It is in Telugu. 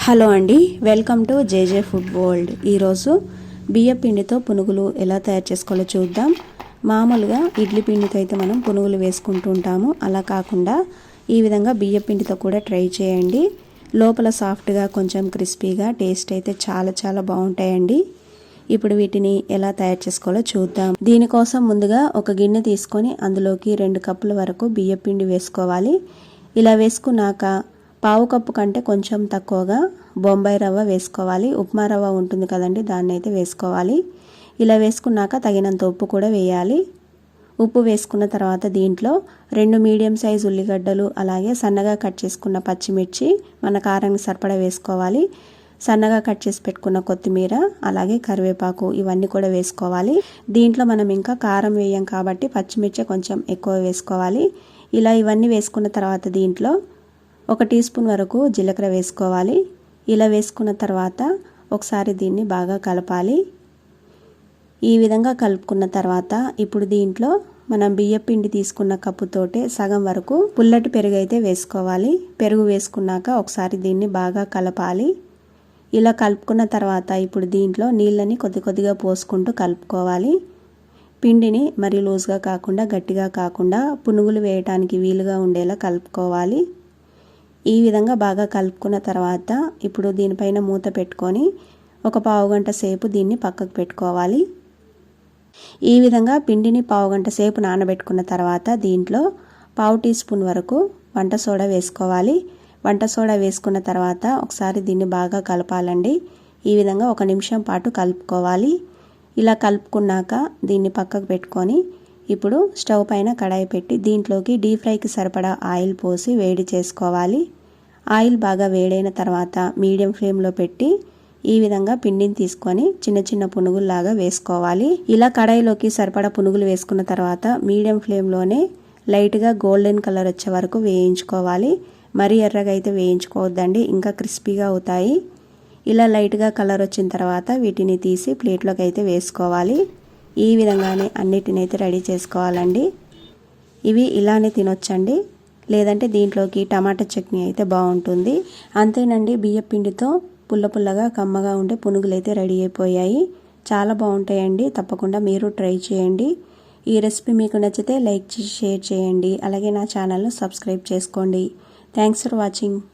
హలో అండి welcome to J J food world. ఈరోజు బియ్య పిండితో పునుగులు ఎలా తయారు చేసుకోవాలో చూద్దాం. మామూలుగా ఇడ్లీ పిండితో అయితే మనం పునుగులు వేసుకుంటూ ఉంటాము. అలా కాకుండా ఈ విధంగా బియ్య పిండితో కూడా ట్రై చేయండి. లోపల సాఫ్ట్గా కొంచెం క్రిస్పీగా టేస్ట్ అయితే చాలా చాలా బాగుంటాయండి. ఇప్పుడు వీటిని ఎలా తయారు చేసుకోవాలో చూద్దాం. దీనికోసం ముందుగా ఒక గిన్నె తీసుకొని అందులోకి రెండు కప్పుల వరకు బియ్య పిండి వేసుకోవాలి. ఇలా వేసుకున్నాక పావు కప్పు కంటే కొంచెం తక్కువగా బొంబాయి రవ్వ వేసుకోవాలి. ఉప్మా రవ్వ ఉంటుంది కదండి దాన్ని అయితే వేసుకోవాలి. ఇలా వేసుకున్నాక తగినంత ఉప్పు కూడా వేయాలి. ఉప్పు వేసుకున్న తర్వాత దీంట్లో రెండు మీడియం సైజ్ ఉల్లిగడ్డలు అలాగే సన్నగా కట్ చేసుకున్న పచ్చిమిర్చి మన కారానికి సరిపడా వేసుకోవాలి. సన్నగా కట్ చేసి పెట్టుకున్న కొత్తిమీర అలాగే కరివేపాకు ఇవన్నీ కూడా వేసుకోవాలి. దీంట్లో మనం ఇంకా కారం వేయం కాబట్టి పచ్చిమిర్చి కొంచెం ఎక్కువ వేసుకోవాలి. ఇలా ఇవన్నీ వేసుకున్న తర్వాత దీంట్లో ఒక టీ స్పూన్ వరకు జీలకర్ర వేసుకోవాలి. ఇలా వేసుకున్న తర్వాత ఒకసారి దీన్ని బాగా కలపాలి. ఈ విధంగా కలుపుకున్న తర్వాత ఇప్పుడు దీంట్లో మనం బియ్య పిండి తీసుకున్న కప్పుతోటే సగం వరకు పుల్లటి పెరుగు అయితే వేసుకోవాలి. పెరుగు వేసుకున్నాక ఒకసారి దీన్ని బాగా కలపాలి. ఇలా కలుపుకున్న తర్వాత ఇప్పుడు దీంట్లో నీళ్ళని కొద్ది కొద్దిగా పోసుకుంటూ కలుపుకోవాలి. పిండిని మరి లూజ్గా కాకుండా గట్టిగా కాకుండా పునుగులు వేయటానికి వీలుగా ఉండేలా కలుపుకోవాలి. ఈ విధంగా బాగా కలుపుకున్న తర్వాత ఇప్పుడు దీనిపైన మూత పెట్టుకొని ఒక పావు గంట సేపు దీన్ని పక్కకు పెట్టుకోవాలి. ఈ విధంగా పిండిని పావు గంట సేపు నానబెట్టుకున్న తర్వాత దీంట్లో పావు టీ స్పూన్ వరకు వంట సోడా వేసుకోవాలి. వంట సోడా వేసుకున్న తర్వాత ఒకసారి దీన్ని బాగా కలపాలండి. ఈ విధంగా ఒక నిమిషం పాటు కలుపుకోవాలి. ఇలా కలుపుకున్నాక దీన్ని పక్కకు పెట్టుకొని ఇప్పుడు స్టవ్ పైన కడాయి పెట్టి దీంట్లోకి డీప్ ఫ్రైకి సరిపడా ఆయిల్ పోసి వేడి చేసుకోవాలి. ఆయిల్ బాగా వేడైన తర్వాత మీడియం ఫ్లేమ్లో పెట్టి ఈ విధంగా పిండిని తీసుకొని చిన్న చిన్న పునుగుల్లాగా వేసుకోవాలి. ఇలా కడాయిలోకి సరిపడా పునుగులు వేసుకున్న తర్వాత మీడియం ఫ్లేమ్లోనే లైట్గా గోల్డెన్ కలర్ వచ్చే వరకు వేయించుకోవాలి. మరీ ఎర్రగా అయితే వేయించుకోవద్దండి ఇంకా క్రిస్పీగా అవుతాయి. ఇలా లైట్గా కలర్ వచ్చిన తర్వాత వీటిని తీసి ప్లేట్లోకి అయితే వేసుకోవాలి. ఈ విధంగానే అన్నిటిని అయితే రెడీ చేసుకోవాలండి. ఇవి ఇలానే తినొచ్చండి. లేదంటే దీంట్లోకి టమాటా చట్నీ అయితే బాగుంటుంది. అంతేనండి బియ్య పిండితో పుల్ల పుల్లగా కమ్మగా ఉండే పునుగులు అయితే రెడీ అయిపోయాయి. చాలా బాగుంటాయండి. తప్పకుండా మీరు ట్రై చేయండి. ఈ రెసిపీ మీకు నచ్చితే లైక్ చేసి షేర్ చేయండి. అలాగే నా ఛానల్ను సబ్స్క్రైబ్ చేసుకోండి. Thanks for watching.